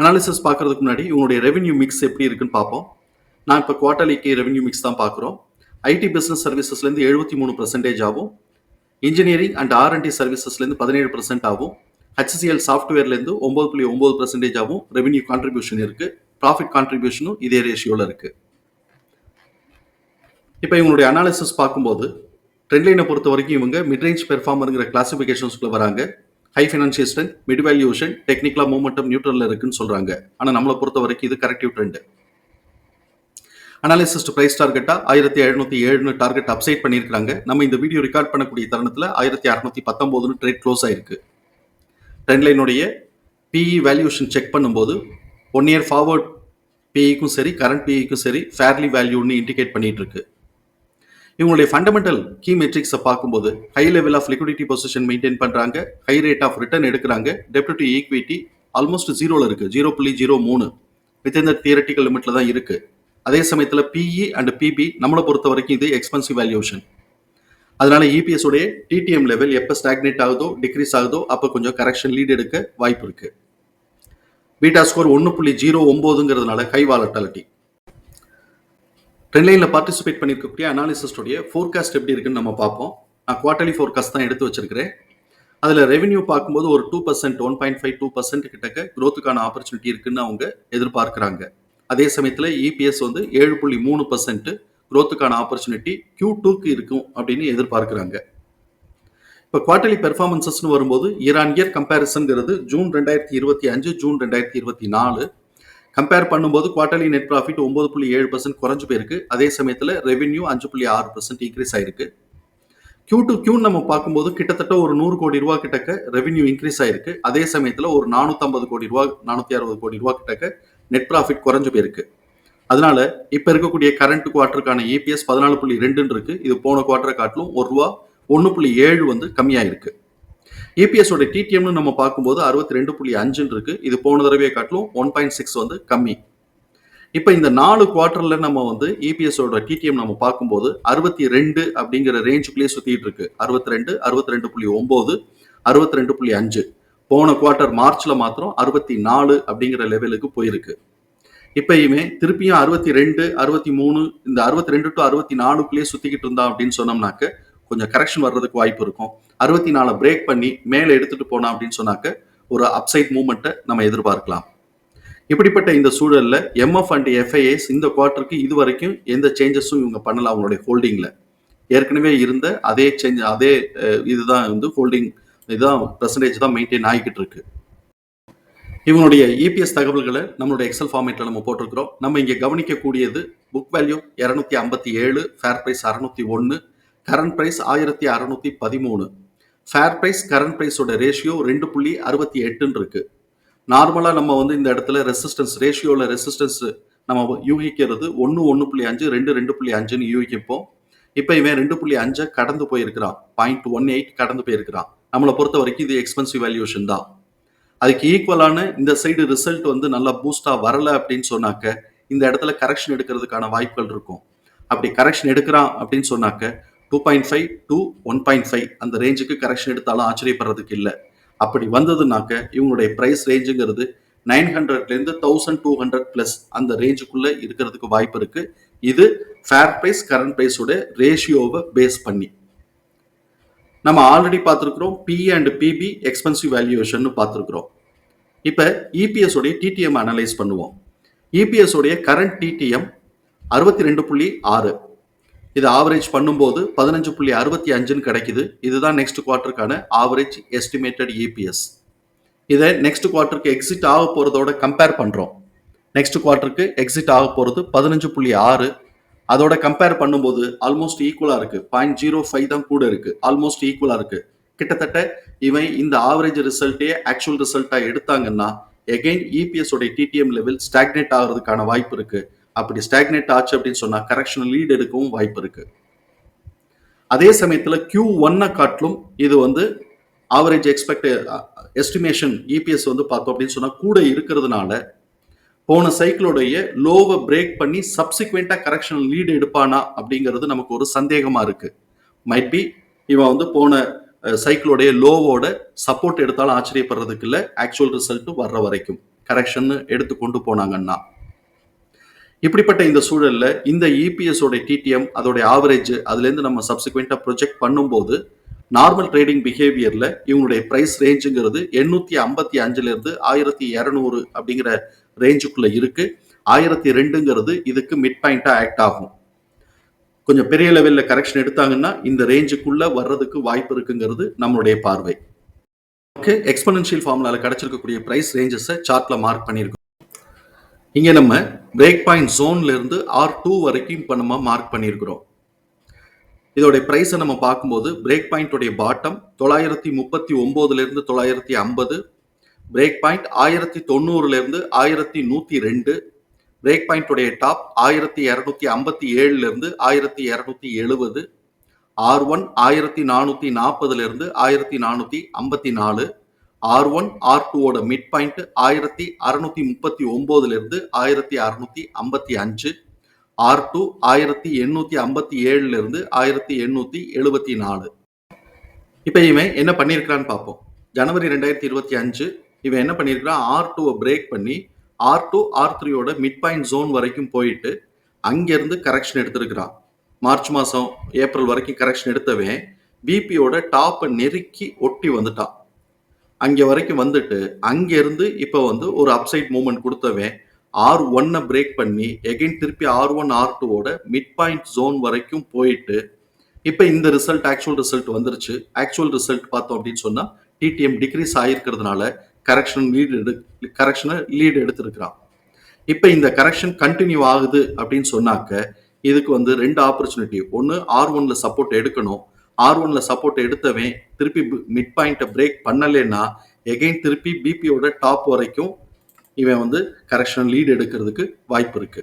Analysis பார்க்கறதுக்கு முன்னாடி உங்களுடைய ரெவென்யூ மிக்ஸ் எப்படி இருக்குன்னு பார்ப்போம். நான் இப்போ குவார்டர்லிக்கு ரெவென்யூ மிக்ஸ் தான் பார்க்குறோம். ஐடி பிஸ்னஸ் சர்வீசஸ்லேருந்து எழுபத்தி மூணு பர்சன்டேஜ் ஆகும். இன்ஜினியரிங் அண்ட் ஆர்என்டி சர்வீசஸ்லேருந்து பதினேழு பர்சன்ட் ஆகும். ஹெச்சிஎல் சாஃப்ட்வேர்லேருந்து ஒம்பது புள்ளி ஒம்பது பர்சன்டேஜ் ஆகும். ரெவென்யூ கான்ட்ரிபியூஷன் இருக்குது ப்ராஃபிட் கான்ட்ரிபியூஷனும் இதே ரேஷியோவில் இருக்குது இப்போ இவங்களுடைய அனாலிசிஸ் பார்க்கும்போது ட்ரெண்ட்லைனை பொறுத்த வரைக்கும் இவங்க மிட்ரேஞ்ச் பெர்ஃபார்மருங்கிற கிளாசிஃபிகேஷன்ஸ்குள்ளே வராங்க. High financial strength mid valuation டெக்னிக்கலாக மூமெண்டம் நியூட்ரலில் இருக்குன்னு சொல்கிறாங்க ஆனால் நம்மளை பொறுத்த வரைக்கும் இது கரெக்டிவ் ட்ரெண்டு அனாலிசிஸ்ட் பிரைஸ் டார்கெட்டாக ஆயிரத்தி எழுநூத்தி ஏழுன்னு டார்கெட் அப்சைட் பண்ணியிருக்காங்க நம்ம இந்த வீடியோ ரெக்கார்ட் பண்ணக்கூடிய தருணத்தில் ஆயிரத்தி அறுநூத்தி பத்தொம்போதுன்னு ட்ரேட் க்ளோஸ் ஆயிருக்கு. ட்ரெண்ட்லைனுடைய பிஇ வேல்யூஷன் செக் பண்ணும்போது ஒன் இயர் ஃபார்வர்ட் பிஇக்கும் சரி கரண்ட் பிஇக்கும் சரி ஃபேர்லி வேல்யூன்னு இண்டிகேட் பண்ணிட்டு இருக்கு. இவங்களுடைய ஃபண்டமெண்டல் கீ மெட்ரிக்ஸை பார்க்கும்போது high level of liquidity position maintain பண்ணுறாங்க ஹை ரேட் ஆஃப் ரிட்டர்ன் எடுக்கிறாங்க டெப்ட் டு ஈக்விட்டி ஆல்மோஸ்ட் ஜீரோவில் இருக்குது ஜீரோ புள்ளி ஜீரோ மூணு. வித்தின் இந்த தியரட்டிக்கல் லிமிட்டில் தான் இருக்குது அதே சமயத்தில் பிஇ அண்ட் பிபி நம்மளை பொறுத்த வரைக்கும் இது எக்ஸ்பென்சிவ் வேல்யூஷன் அதனால இபிஎஸ் உடைய டிடிஎம் லெவல் எப்போ ஸ்டாக்னேட் ஆகுதோ டிக்ரீஸ் ஆகுதோ அப்போ கொஞ்சம் கரெக்ஷன் லீட் எடுக்க வாய்ப்பு இருக்குது பீட்டா ஸ்கோர் ஒன்று புள்ளி ஜீரோ ஒம்போதுங்கிறதுனால ஹை வாலட்டாலிட்டி ட்ரெண்ட்லைனில் பார்ட்டிசிபேட் பண்ணியிருக்கக்கூடிய அனாலிசிஸ்டோடைய ஃபோர்காஸ்ட் எப்படி இருக்குன்னு நம்ம பார்ப்போம். நான் குவார்டர்லி ஃபோர்காஸ்ட் தான் எடுத்து வச்சிருக்கிறேன். அதில் ரெவென்யூ பார்க்கும்போது ஒரு two percent one point five two percent கிட்டக்க க்ரோத்துக்கான ஆப்பர்ச்சுனிட்டி இருக்குன்னு அவங்க எதிர்பார்க்குறாங்க. அதே சமயத்தில் இபிஎஸ் வந்து ஏழு புள்ளி மூணு பர்சன்ட் க்ரோத்துக்கான ஆப்பர்ச்சுனிட்டி கியூ டூக்கு இருக்கும் அப்படின்னு எதிர்பார்க்குறாங்க. இப்போ குவார்டர்லி பெர்ஃபார்மன்சஸ்னு வரும்போது இயர் ஆன் இயர் கம்பேரிசன்ங்கிறது ஜூன் ரெண்டாயிரத்தி இருபத்தி அஞ்சு ஜூன் ரெண்டாயிரத்தி இருபத்தி நாலு கம்பேர் பண்ணும்போது குவார்டர்லி நெட் ப்ராஃபிட் ஒன்பது புள்ளி ஏழு பர்சன்ட் குறைஞ்சு போயிருக்கு. அதே சமயத்தில் ரெவென்யூ அஞ்சு புள்ளி ஆறு பர்சன்ட் இன்க்ரீஸ் ஆயிருக்கு. கியூ டு கியூ நம்ம பார்க்கும்போது கிட்டத்தட்ட ஒரு நூறு கோடி ரூபா கிட்டக்க ரெவென்யூ இன்க்ரீஸ் ஆயிருக்கு. அதே சமயத்தில் ஒரு நானூற்றம்பது கோடி ரூபா நானூற்றி அறுபது கோடி ரூபா கிட்டக்க நெட் ப்ராஃபிட் குறைஞ்சு போயிருக்கு. அதனால இப்போ இருக்கக்கூடிய கரண்ட் குவார்ட்டருக்கான இபிஎஸ் பதினாலு புள்ளி ரெண்டுன்னு இருக்கு. இது போன குவார்ட்டரை காட்டிலும் ஒரு ரூபா ஒன்று புள்ளி ஏழு வந்து கம்மியாக இருக்குது இபிஎஸோட டிடிஎம்னு நம்ம பார்க்கும்போது அறுபத்தி ரெண்டு புள்ளி அஞ்சுன்னு இருக்கு. இது போன தடவையை காட்டிலும் ஒன் பாயிண்ட் சிக்ஸ் வந்து கம்மி. இப்போ இந்த நாலு குவார்டர்ல நம்ம வந்து இபிஎஸோட டிடிஎம் நம்ம பார்க்கும்போது அறுபத்தி ரெண்டு அப்படிங்கிற ரேஞ்சுக்குள்ளேயே சுத்திட்டு இருக்கு. அறுபத்தி ரெண்டு அறுபத்தி ரெண்டு புள்ளி ஒன்பது அறுபத்தி ரெண்டு புள்ளி அஞ்சு. போன குவார்ட்டர் மார்ச்ல மாத்திரம் அறுபத்தி நாலு அப்படிங்கிற லெவலுக்கு போயிருக்கு. இப்பயுமே திருப்பியும் அறுபத்தி ரெண்டு அறுபத்தி மூணு இந்த அறுபத்தி ரெண்டு டு அறுபத்தி நாலுக்குள்ளேயே சுத்திக்கிட்டு இருந்தா அப்படின்னு சொன்னோம்னாக்க கொஞ்சம் கரெக்ஷன் வர்றதுக்கு வாய்ப்பு இருக்கும். அறுபத்தி நாலு பிரேக் பண்ணி மேலே எடுத்துட்டு போனா அப்படின்னு சொன்னாக்க ஒரு அப்சைட் மூமெண்ட்டை நம்ம எதிர்பார்க்கலாம். இப்படிப்பட்ட இந்த சூழலில் எம்எஃப் அண்ட் எஃப்ஐஎஸ் இந்த குவார்ட்டருக்கு இது வரைக்கும் எந்த சேஞ்சஸும் இவங்க பண்ணல அவங்களுடைய ஹோல்டிங்கில் ஏற்கனவே இருந்த அதே சேஞ்ச் அதே இதுதான் வந்து ஹோல்டிங் இதுதான் பர்சன்டேஜ் தான் மெயின்டைன் ஆகிக்கிட்டு இருக்கு. இவனுடைய இபிஎஸ் தகவல்களை நம்மளுடைய எக்ஸல் ஃபார்மேட்டில் நம்ம போட்டிருக்கிறோம். நம்ம இங்கே கவனிக்கக்கூடியது புக் வேல்யூ இரநூத்தி ஐம்பத்தி ஏழு ஃபேர் ப்ரைஸ் அறநூத்தி ஒன்று கரண்ட் ப்ரைஸ் ஆயிரத்தி அறநூற்றி பதிமூணு. ஃபேர் ப்ரைஸ் கரண்ட் ப்ரைஸோட ரேஷியோ ரெண்டு புள்ளி அறுபத்தி எட்டுன்னு இருக்கு. நார்மலாக நம்ம வந்து இந்த இடத்துல ரெசிஸ்டன்ஸ் ரேஷியோவில் ரெசிஸ்டன்ஸ் நம்ம யூகிக்கிறது ஒன்று ஒன்று புள்ளி அஞ்சு ரெண்டு ரெண்டு புள்ளி அஞ்சுன்னு யூகிப்போம். இப்போ இவன் ரெண்டு புள்ளி அஞ்சை கடந்து போயிருக்கிறான். பாயிண்ட் ஒன் எயிட் கடந்து போயிருக்கிறான். நம்மளை பொறுத்த வரைக்கும் இது எக்ஸ்பென்சிவ் வேல்யூஷன் தான். அதுக்கு ஈக்குவலான இந்த சைடு ரிசல்ட் வந்து நல்லா பூஸ்டாக வரலை அப்படின்னு சொன்னாக்க இந்த இடத்துல கரெக்ஷன் எடுக்கிறதுக்கான வாய்ப்புகள் இருக்கும். அப்படி கரெக்ஷன் எடுக்கிறான் அப்படின்னு சொன்னாக்க two point five two one point five அந்த ரேஞ்சுக்கு கரெக்ஷன் எடுத்தாலும் ஆச்சரியப்படுறதுக்கு இல்லை. அப்படி வந்ததுனாக்க இவங்களுடைய ப்ரைஸ் ரேஞ்சுங்கிறது நைன் ஹண்ட்ரட்லேருந்து தௌசண்ட் டூ ஹண்ட்ரட் ப்ளஸ் அந்த ரேஞ்சுக்குள்ளே இருக்கிறதுக்கு வாய்ப்பு இருக்குது இது ஃபேர் ப்ரைஸ் கரண்ட் ப்ரைஸோட ரேஷியோவை பேஸ் பண்ணி. நம்ம ஆல்ரெடி பார்த்துருக்குறோம் P and PB expensive valuation பார்த்துருக்குறோம். இப்போ இபிஎஸ் உடைய டிடிஎம் அனலைஸ் பண்ணுவோம். இபிஎஸ் உடைய கரண்ட் டிடிஎம் அறுபத்தி ரெண்டு புள்ளி ஆறு. இது ஆவரேஜ் பண்ணும்போது பதினஞ்சு புள்ளி அறுபத்தி அஞ்சுன்னு கிடைக்குது. இதுதான் நெக்ஸ்ட் குவார்ட்டருக்கான ஆவரேஜ் எஸ்டிமேட்டட் இபிஎஸ் இதை நெக்ஸ்ட் குவார்ட்டருக்கு எக்ஸிட் ஆக போகிறதோட கம்பேர் பண்ணுறோம் நெக்ஸ்ட் குவார்ட்டருக்கு எக்ஸிட் ஆக போகிறது பதினஞ்சு புள்ளி ஆறு. அதோட கம்பேர் பண்ணும்போது ஆல்மோஸ்ட் ஈக்குவலாக இருக்குது பாயிண்ட் ஜீரோ ஃபைவ் தான் கூட இருக்குது ஆல்மோஸ்ட் ஈக்குவலாக இருக்குது கிட்டத்தட்ட இவன் இந்த ஆவரேஜ் ரிசல்ட்டே ஆக்சுவல் ரிசல்ட்டாக எடுத்தாங்கன்னா எகைன் இபிஎஸ் உடைய டிடிஎம் லெவல் ஸ்டாக்னேட் ஆகிறதுக்கான வாய்ப்பு இருக்குது அப்படி ஸ்டாக்னேட் ஆச்சு அப்படின்னு சொன்னா கரெக்ஷன் லீட் எடுக்கவும் வாய்ப்பு இருக்கு. அதே சமயத்தில் கியூ ஒன்னை காட்டிலும் இது வந்து ஆவரேஜ் எக்ஸ்பெக்ட் எஸ்டிமேஷன் இபிஎஸ் வந்து பார்த்தோம் அப்படின்னு சொன்னால் கூட இருக்கிறதுனால போன சைக்கிளோடைய லோவை பிரேக் பண்ணி சப்சிக்வெண்ட்டாக கரெக்ஷன் லீடு எடுப்பானா அப்படிங்கிறது நமக்கு ஒரு சந்தேகமாக இருக்குது மைட் பி இவன் வந்து போன சைக்கிளோடைய லோவோட சப்போர்ட் எடுத்தாலும் ஆச்சரியப்படுறதுக்கு இல்லை ஆக்சுவல் ரிசல்ட் வர்ற வரைக்கும். கரெக்ஷன் எடுத்து கொண்டு போனாங்கன்னா. இப்படிப்பட்ட இந்த சூழலில் இந்த இபிஎஸ் உடைய டிடிஎம் அதோடைய ஆவரேஜ் அதுலேருந்து நம்ம சப்சிக்வெண்ட்டாக ப்ரொஜெக்ட் பண்ணும்போது நார்மல் ட்ரேடிங் பிஹேவியரில் இவங்களுடைய ப்ரைஸ் ரேஞ்சுங்கிறது எண்ணூற்றி ஐம்பத்தி அஞ்சுலேருந்து ஆயிரத்தி இரநூறு அப்படிங்கிற ரேஞ்சுக்குள்ளே இருக்குது ஆயிரத்தி ரெண்டுங்கிறது இதுக்கு மிட் பாயிண்ட்டாக ஆக்ட் ஆகும். கொஞ்சம் பெரிய லெவலில் கரெக்ஷன் எடுத்தாங்கன்னா இந்த ரேஞ்சுக்குள்ளே வர்றதுக்கு வாய்ப்பு இருக்குங்கிறது நம்மளுடைய பார்வை. ஓகே எக்ஸ்பனன்ஷியல் ஃபார்முலாவில் கிடச்சிருக்கக்கூடிய பிரைஸ் ரேஞ்சஸை சார்ட்டில் மார்க் பண்ணியிருக்கோம். இங்கே நம்ம பிரேக் பாயிண்ட் ஜோன்லேருந்து ஆர் டூ வரைக்கும் இப்போ நம்ம மார்க் பண்ணியிருக்கிறோம். இதோடைய ப்ரைஸை நம்ம பார்க்கும்போது பிரேக் பாயிண்டோடைய பாட்டம் தொள்ளாயிரத்தி முப்பத்தி ஒம்போதுலேருந்து தொள்ளாயிரத்தி ஐம்பது பிரேக் பாயிண்ட் ஆயிரத்தி தொண்ணூறுலேருந்து ஆயிரத்தி நூற்றி ரெண்டு பிரேக் பாயிண்டோடைய டாப் ஆயிரத்தி இரநூத்தி ஐம்பத்தி ஏழுலேருந்து ஆயிரத்தி இரநூத்தி எழுபது ஆர் ஒன் ஆயிரத்தி நானூற்றி நாற்பதுலேருந்து ஆயிரத்தி நானூற்றி ஐம்பத்தி நாலு ஆர் ஒன் ஆர் டூவோட மிட் பாயிண்ட் ஆயிரத்தி அறுநூத்தி முப்பத்தி ஒம்போதுலேருந்து ஆயிரத்தி அறுநூத்தி ஐம்பத்தி அஞ்சு. ஆர் டூ ஆயிரத்தி எண்ணூற்றி ஐம்பத்தி ஏழுலேருந்து ஆயிரத்தி எண்ணூற்றி எழுபத்தி நாலு. இப்போ இவன் என்ன பண்ணியிருக்கிறான்னு பார்ப்போம். ஜனவரி ரெண்டாயிரத்தி இருபத்தி அஞ்சு இவன் என்ன பண்ணியிருக்கிறான் ஆர் டூவை பிரேக் பண்ணி ஆர் டூ ஆர் த்ரீயோட மிட் பாயிண்ட் ஜோன் வரைக்கும் போயிட்டு அங்கேருந்து கரெக்ஷன் எடுத்திருக்கிறான். மார்ச் மாதம் ஏப்ரல் வரைக்கும் கரெக்ஷன் எடுத்தவன் பிபியோட டாப்பை நெருக்கி ஒட்டி வந்துட்டான். அங்கே வரைக்கும் வந்துட்டு அங்கேருந்து இப்போ வந்து ஒரு அப்சைட் மூவ்மெண்ட் கொடுத்தவன் ஆர் ஒன்னை பிரேக் பண்ணி எகைன் திருப்பி ஆர் ஒன் ஆர் டூவோட மிட் பாயிண்ட் ஜோன் வரைக்கும் போயிட்டு இப்போ இந்த ரிசல்ட் ஆக்சுவல் ரிசல்ட் வந்துருச்சு. ஆக்சுவல் ரிசல்ட் பார்த்தோம் அப்படின்னு சொன்னால் டிடிஎம் டிக்ரீஸ் ஆகிருக்கிறதுனால கரெக்ஷன் லீடு எடு கரெக்ஷனை லீடு எடுத்திருக்கிறான். இப்போ இந்த கரெக்ஷன் கண்டினியூ ஆகுது அப்படின்னு சொன்னாக்க இதுக்கு வந்து ரெண்டு ஆப்பர்ச்சுனிட்டி ஒன்று ஆர் ஒன்ல சப்போர்ட் எடுக்கணும் ஆர் ஒன்ல சப்போர்ட் எடுத்தவன் திருப்பி மிட் பாயிண்ட்டை பிரேக் பண்ணலைன்னா எகைன் திருப்பி பிபியோட டாப் வரைக்கும் இவன் வந்து கரெக்ஷன் லீட் எடுக்கிறதுக்கு வாய்ப்பு இருக்கு.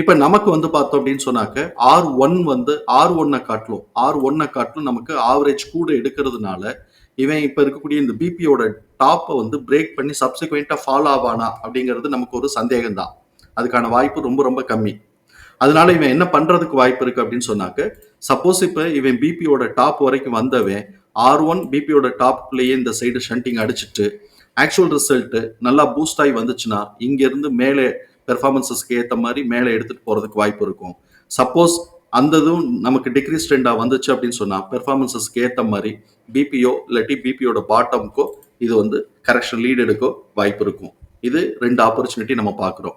இப்போ நமக்கு வந்து பார்த்தோம் அப்படின்னு சொன்னாக்க ஆர் ஒன் வந்து ஆர் ஒன்னை காட்டிலும் ஆர் ஒன்னை காட்டிலும் நமக்கு ஆவரேஜ் கூட எடுக்கிறதுனால இவன் இப்போ இருக்கக்கூடிய இந்த பிபியோட டாப்பை வந்து பிரேக் பண்ணி சப்சிக்வெண்ட்டாக ஃபாலோ ஆவானா அப்படிங்கிறது நமக்கு ஒரு சந்தேகம் தான் அதுக்கான வாய்ப்பு ரொம்ப ரொம்ப கம்மி. அதனால இவன் என்ன பண்றதுக்கு வாய்ப்பு இருக்கு அப்படின்னு சொன்னாக்க சப்போஸ் இப்போ இவன் பிபியோட டாப் வரைக்கும் வந்தவன் ஆர் ஒன் பிபியோட டாப்குள்ளேயே இந்த சைடு ஷண்டிங் அடிச்சுட்டு ஆக்சுவல் ரிசல்ட் நல்லா பூஸ்ட் ஆகி வந்துச்சுன்னா இங்க இருந்து மேலே பெர்ஃபார்மன்சஸ்க்கு ஏற்ற மாதிரி மேலே எடுத்துட்டு போறதுக்கு வாய்ப்பு இருக்கும். சப்போஸ் அந்த இதுவும் நமக்கு டிக்ரீஸ் ட்ரெண்டாக வந்துச்சு அப்படின்னு சொன்னால் பெர்ஃபார்மன்சஸ்க்கு ஏற்ற மாதிரி பிபிஓ இல்லாட்டி பிபியோட பாட்டம்க்கோ இது வந்து கரெக்ஷன் லீட் எடுக்க வாய்ப்பு இருக்கும். இது ரெண்டு ஆப்பர்ச்சுனிட்டி நம்ம பார்க்குறோம்.